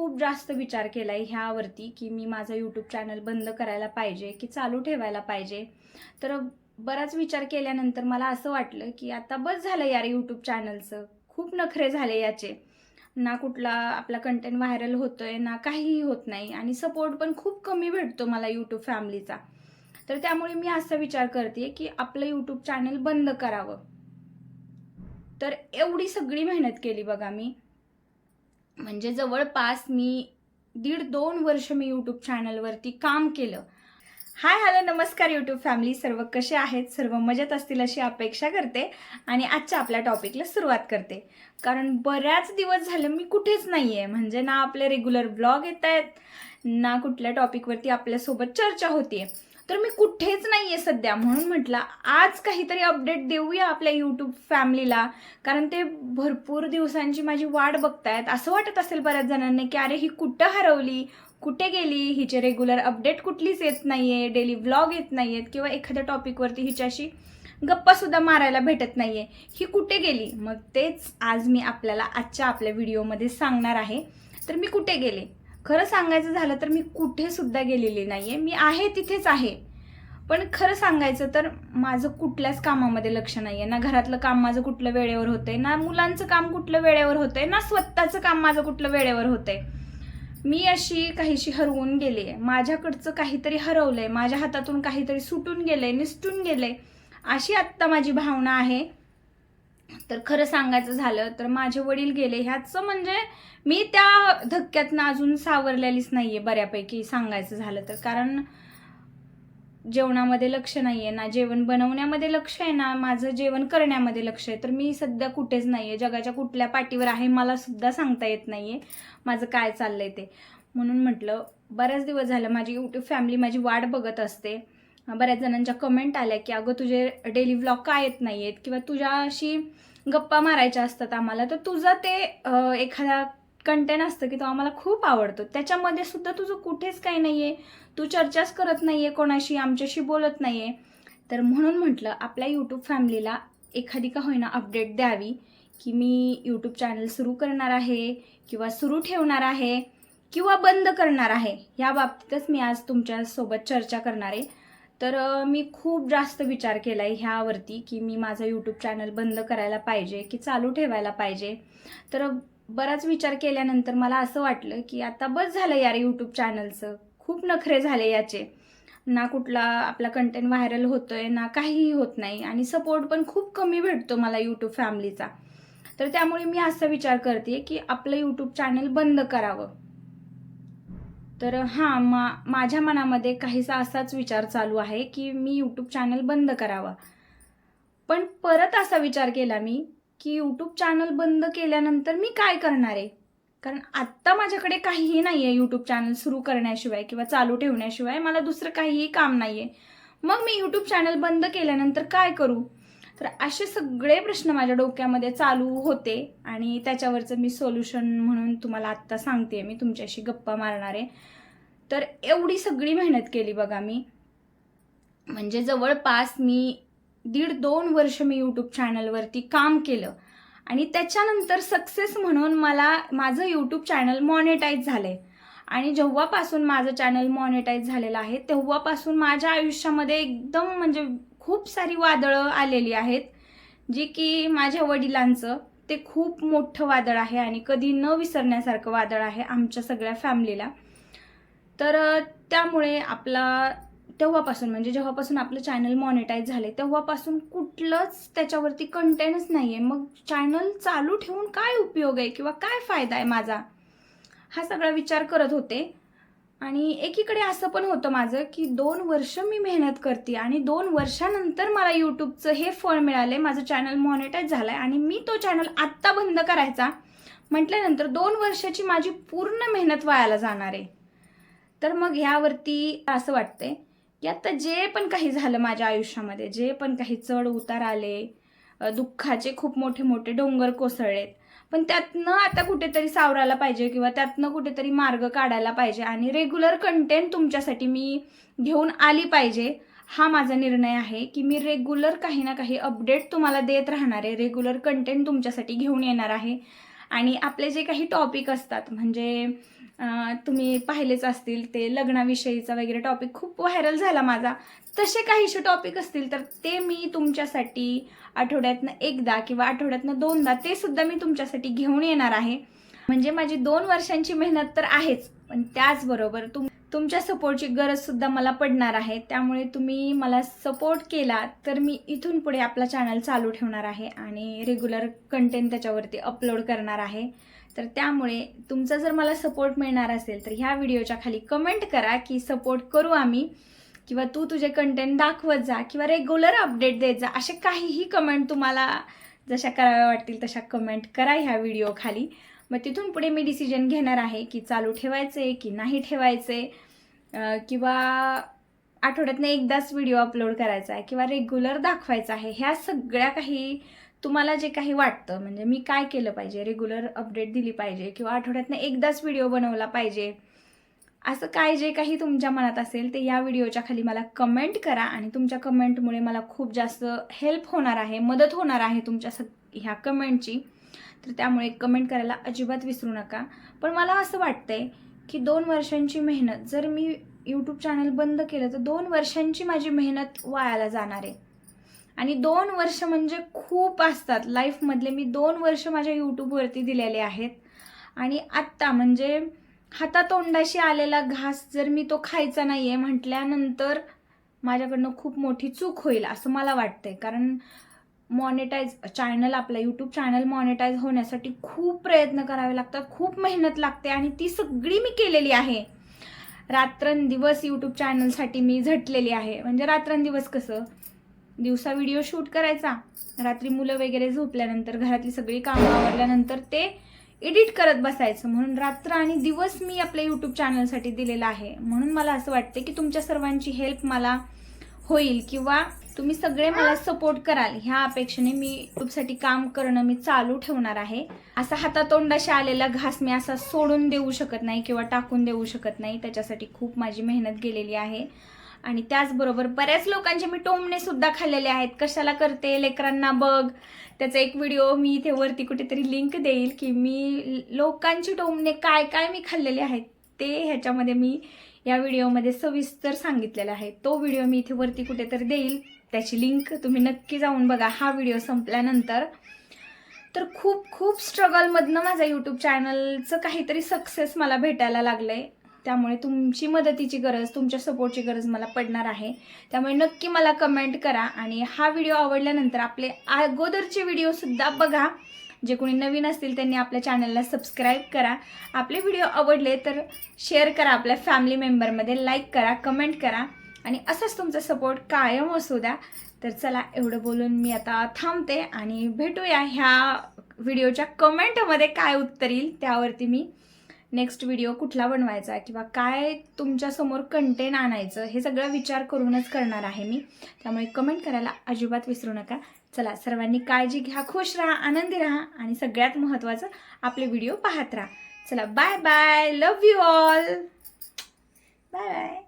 खूप जास्त विचार केला आहे ह्यावरती की मी माझं यूट्यूब चॅनल बंद करायला पाहिजे की चालू ठेवायला पाहिजे. तर बराच विचार केल्यानंतर मला असं वाटलं की आता बस झालं यार यूट्यूब चॅनलचं खूप नखरे झाले याचे. ना कुठला आपला कंटेंट व्हायरल होतोय ना काहीही होत नाही आणि सपोर्ट पण खूप कमी भेटतो मला यूट्यूब फॅमिलीचा तर त्यामुळे मी असा विचार करते की आपलं यूट्यूब चॅनल बंद करावं. तर एवढी सगळी मेहनत केली बघा मी. म्हणजे जवळपास मी दीड दोन वर्ष मी यूट्यूब चॅनलवरती काम केलं. हाय हॅलो नमस्कार यूट्यूब फॅमिली सर्व कसे आहेत? सर्व मजेत असतील अशी अपेक्षा करते आणि आजच्या आपल्या टॉपिकला सुरुवात करते. कारण बऱ्याच दिवस झाले मी कुठेच नाही आहे म्हणजे ना आपले रेग्युलर ब्लॉग येत आहेत ना कुठल्या टॉपिकवरती आपल्यासोबत चर्चा होतीये. तर मी कुठेच नाही आहे सध्या म्हणून म्हटलं आज काहीतरी अपडेट देऊया आपल्या यूट्यूब फॅमिलीला कारण ते भरपूर दिवसांची माझी वाट बघतायत. असं वाटत असेल बऱ्याच जणांना की अरे ही कुठं हरवली? कुठे गेली? हिचे रेग्युलर अपडेट कुठलीच येत नाही आहे डेली व्लॉग येत नाही आहेत किंवा एखाद्या टॉपिकवरती हिच्याशी गप्पासुद्धा मारायला भेटत नाही आहे ही कुठे गेली? मग तेच आज मी आपल्याला आजच्या आपल्या व्हिडिओमध्ये सांगणार आहे. तर मी कुठे गेले? खरं सांगायचं झालं तर मी कुठे सुद्धा गेलेली नाहीये. मी आहे तिथेच आहे. पण खरं सांगायचं तर माझं कुठल्याच कामामध्ये लक्ष नाही आहे ना घरातलं काम माझं कुठलं वेळेवर होतंय ना मुलांचं काम कुठलं वेळेवर होतंय ना स्वतःचं काम माझं कुठलं वेळेवर होतंय. मी अशी काहीशी हरवून गेले. माझ्याकडचं काहीतरी हरवलंय. माझ्या हातातून काहीतरी सुटून गेलंय निसटून गेलंय. अशी आत्ता माझी भावना आहे. तर खरं सांगायचं झालं तर माझे वडील गेले. ह्याचं म्हणजे मी त्या धक्क्यातनं अजून सावरलेलीच नाही आहे बऱ्यापैकी सांगायचं झालं तर. कारण जेवणामध्ये लक्ष नाही आहे ना जेवण बनवण्यामध्ये लक्ष आहे ना माझं जेवण करण्यामध्ये लक्ष आहे. तर मी सध्या कुठेच नाही आहे जगाच्या कुठल्या पाठीवर आहे मला सुद्धा सांगता येत नाही आहे माझं काय चाललं आहे ते. म्हणून म्हटलं बऱ्याच दिवस झालं माझी यूट्यूब फॅमिली माझी वाट बघत असते. बऱ्याच जणांच्या कमेंट आल्या की अगं तुझे डेली व्लॉग का येत नाही आहेत किंवा तुझ्याशी गप्पा मारायच्या असतात आम्हाला. तर तुझं ते एखादा कंटेंट असतं की तो आम्हाला खूप आवडतो. त्याच्यामध्ये सुद्धा तुझं कुठेच काही नाही आहे तू चर्चाच करत नाही आहे कोणाशी आमच्याशी बोलत नाही आहे तर म्हणून म्हटलं आपल्या यूट्यूब फॅमिलीला एखादी का होईना अपडेट द्यावी की मी यूट्यूब चॅनल सुरू करणार आहे किंवा सुरू ठेवणार आहे किंवा बंद करणार आहे. या बाबतीतच मी आज तुमच्यासोबत चर्चा करणार आहे. तर मी खूप जास्त विचार केला आहे ह्यावरती की मी माझं यूट्यूब चॅनल बंद करायला पाहिजे की चालू ठेवायला पाहिजे. तर बराच विचार केल्यानंतर मला असं वाटलं की आता बस झालं यार यूट्यूब चॅनलचं खूप नखरे झाले याचे. ना कुठला आपला कंटेंट व्हायरल होतोय ना काहीही होत नाही आणि सपोर्ट पण खूप कमी भेटतो मला यूट्यूब फॅमिलीचा तर त्यामुळे मी असा विचार करते की आपलं यूट्यूब चॅनल बंद करावं. तर हां मा माझ्या मनामध्ये काहीसा असाच विचार चालू आहे की मी यूट्यूब चॅनल बंद करावा. पण परत असा विचार केला मी की यूट्यूब चॅनल बंद केल्यानंतर मी काय करणार आहे? कारण आत्ता माझ्याकडे काहीही नाही आहे यूट्यूब चॅनल सुरू करण्याशिवाय किंवा चालू ठेवण्याशिवाय. मला दुसरं काहीही काम नाही आहे मग मी यूट्यूब चॅनल बंद केल्यानंतर काय करू? तर असे सगळे प्रश्न माझ्या डोक्यामध्ये चालू होते आणि त्याच्यावरचं मी सोल्युशन म्हणून तुम्हाला आत्ता सांगते मी तुमच्याशी गप्पा मारणार आहे. तर एवढी सगळी मेहनत केली बघा मी. म्हणजे जवळपास मी दीड दोन वर्ष मी यूट्यूब चॅनलवरती काम केलं. आणि त्याच्यानंतर सक्सेस म्हणून मला माझं यूट्यूब चॅनल मॉनिटाईज झालंय. आणि जेव्हापासून माझं चॅनल मॉनिटाईज झालेलं आहे तेव्हापासून माझ्या आयुष्यामध्ये एकदम म्हणजे खूप सारी वादळं आलेली आहेत जी की माझ्या वडिलांचं. ते खूप मोठं वादळ आहे आणि कधी न विसरण्यासारखं वादळ आहे आमच्या सगळ्या फॅमिलीला. तर त्यामुळे आपला तेव्हापासून म्हणजे जेव्हापासून आपलं चॅनल मॉनिटाईज झाले तेव्हापासून कुठलंच त्याच्यावरती कंटेंटच नाही आहे मग चॅनल चालू ठेवून काय उपयोग आहे किंवा काय फायदा आहे माझा? हा सगळा विचार करत होते. आणि एकीकडे असं पण होतं माझं की दोन वर्ष मी मेहनत करते आणि दोन वर्षानंतर मला यूट्यूबचं हे फळ मिळाले माझं चॅनल मॉनिटाईज झालंय आणि मी तो चॅनल आत्ता बंद करायचा. म्हटल्यानंतर दोन वर्षाची माझी पूर्ण मेहनत वायाला जाणार आहे. तर मग ह्यावरती असं वाटतंय की आत्ता जे पण काही झालं माझ्या आयुष्यामध्ये जे पण काही चढ उतार आले दुःखाचे खूप मोठे मोठे डोंगर कोसळलेत पण त्यातनं आता कुठेतरी सावरायला पाहिजे किंवा त्यातनं कुठेतरी मार्ग काढायला पाहिजे आणि रेग्युलर कंटेंट तुमच्यासाठी मी घेऊन आली पाहिजे हा माझा निर्णय आहे की मी रेग्युलर काही ना काही अपडेट तुम्हाला देत राहणार आहे. रेग्युलर कंटेंट तुमच्यासाठी घेऊन येणार आहे. आणि आपले जे काही टॉपिक असतात म्हणजे तुम्ही पाहिलेच असतील ते लग्नाविषयीचा वगैरे टॉपिक खूप व्हायरल झाला माझा. तसे काहीशे टॉपिक असतील तर ते मी तुमच्यासाठी आठवड्यातनं एकदा किंवा आठवड्यातनं दोनदा ते सुद्धा मी तुमच्यासाठी घेऊन येणार आहे. म्हणजे माझी दोन वर्षांची मेहनत तर आहेच पण त्याचबरोबर तुम तुमच्या सपोर्टची गरजसुद्धा मला पडणार आहे. त्यामुळे तुम्ही मला सपोर्ट केला तर मी इथून पुढे आपला चॅनल चालू ठेवणार आहे आणि रेग्युलर कंटेंट त्याच्यावरती अपलोड करणार आहे. तर त्यामुळे तुमचा जर मला सपोर्ट मिळणार असेल तर ह्या व्हिडिओच्या खाली कमेंट करा की सपोर्ट करू आम्ही किंवा तू तुझे कंटेंट दाखवत जा किंवा रेग्युलर अपडेट देत जा असे काहीही कमेंट तुम्हाला जशा कराव्या वाटतील तशा कमेंट करा ह्या व्हिडिओ खाली. मग तिथून पुढे मी डिसिजन घेणार आहे की चालू ठेवायचे की नाही ठेवायचे किंवा आठवड्यातनं एकदाच व्हिडिओ अपलोड करायचा आहे किंवा रेग्युलर दाखवायचा आहे. ह्या सगळ्या काही तुम्हाला जे काही वाटतं म्हणजे मी काय केलं पाहिजे रेग्युलर अपडेट दिली पाहिजे किंवा आठवड्यातनं एकदाच व्हिडिओ बनवला पाहिजे असं काय जे काही तुमच्या मनात असेल ते या व्हिडिओच्या खाली मला कमेंट करा आणि तुमच्या कमेंटमुळे मला खूप जास्त हेल्प होणार आहे मदत होणार आहे तुमच्या सग ह्या कमेंटची तर त्यामुळे कमेंट करायला अजिबात विसरू नका. पण मला असं वाटतंय की दोन वर्षांची मेहनत जर मी यूट्यूब चॅनल बंद केलं तर दोन वर्षांची माझी मेहनत वायाला जाणार आहे. आणि दोन वर्ष म्हणजे खूप असतात. लाईफमधले मी दोन वर्ष माझ्या यूट्यूबवरती दिलेले आहेत. आणि आत्ता म्हणजे हातातोंडाशी आलेला घास जर मी तो खायचा नाही आहे म्हटल्यानंतर माझ्याकडनं खूप मोठी चूक होईल असं मला वाटतंय. कारण मॉनिटाईज चॅनल आपला यूट्यूब चॅनल मॉनिटाईज होण्यासाठी खूप प्रयत्न करावे लागतात खूप मेहनत लागते आणि ती सगळी मी केलेली आहे. रात्रंदिवस यूट्यूब चॅनलसाठी मी झटलेली आहे. म्हणजे रात्रंदिवस कसं? दिवसा व्हिडिओ शूट करायचा रात्री मुलं वगैरे झोपल्यानंतर घरातली सगळी कामं आवरल्यानंतर ते एडिट करत बसायचं. म्हणून रात्र आणि दिवस मी आपल्या यूट्यूब चॅनलसाठी दिलेला आहे. म्हणून मला असं वाटतं की तुमच्या सर्वांची हेल्प मला होईल किंवा तुम्ही सगळे मला सपोर्ट कराल. ह्या अपेक्षेने मी यूट्यूबसाठी काम करणं मी चालू ठेवणार आहे. असा हातातोंडाशी आलेला घास मी असा सोडून देऊ शकत नाही किंवा टाकून देऊ शकत नाही. त्याच्यासाठी खूप माझी मेहनत गेलेली आहे. आणि त्याचबरोबर बऱ्याच लोकांचे मी टोमणे सुद्धा खाल्लेले आहेत. कशाला करते लेकरांना बघ. त्याचा एक व्हिडिओ मी इथे वरती कुठेतरी लिंक देईल की मी लोकांची टोमणे काय काय मी खाल्लेले आहेत. ते ह्याच्यामध्ये मी या व्हिडिओमध्ये सविस्तर सांगितलेला आहे. तो व्हिडिओ मी इथे वरती कुठेतरी देईल. त्याची लिंक तुम्ही नक्की जाऊन बघा. हा व्हिडिओ संपल्यानंतर. तर खूप खूप स्ट्रगलमधनं माझ्या यूट्यूब चॅनलचं काहीतरी सक्सेस मला भेटायला लागलं आहे त्यामुळे तुमची मदतीची गरज तुमच्या सपोर्टची गरज मला पडणार आहे. त्यामुळे नक्की मला कमेंट करा. आणि हा व्हिडिओ आवडल्यानंतर आपले अगोदरचे व्हिडिओसुद्धा बघा. जे कोणी नवीन असतील त्यांनी आपल्या चॅनलला सबस्क्राईब करा. आपले व्हिडिओ आवडले तर शेअर करा आपल्या फॅमिली मेंबरमध्ये लाईक करा कमेंट करा. आणि असंच तुमचा सपोर्ट कायम असू द्या. तर चला एवढं बोलून मी आता थांबते आणि भेटूया ह्या व्हिडिओच्या कमेंटमध्ये काय उत्तर येईल त्यावरती मी नेक्स्ट व्हिडिओ कुठला बनवायचा किंवा काय तुमच्यासमोर कंटेंट आणायचं हे सगळं विचार करूनच करणार आहे मी. त्यामुळे कमेंट करायला अजिबात विसरू नका. चला सर्वांनी काळजी घ्या खुश राहा आनंदी राहा आणि सगळ्यात महत्त्वाचं आपले व्हिडिओ पाहत राहा. चला bye bye love you all bye bye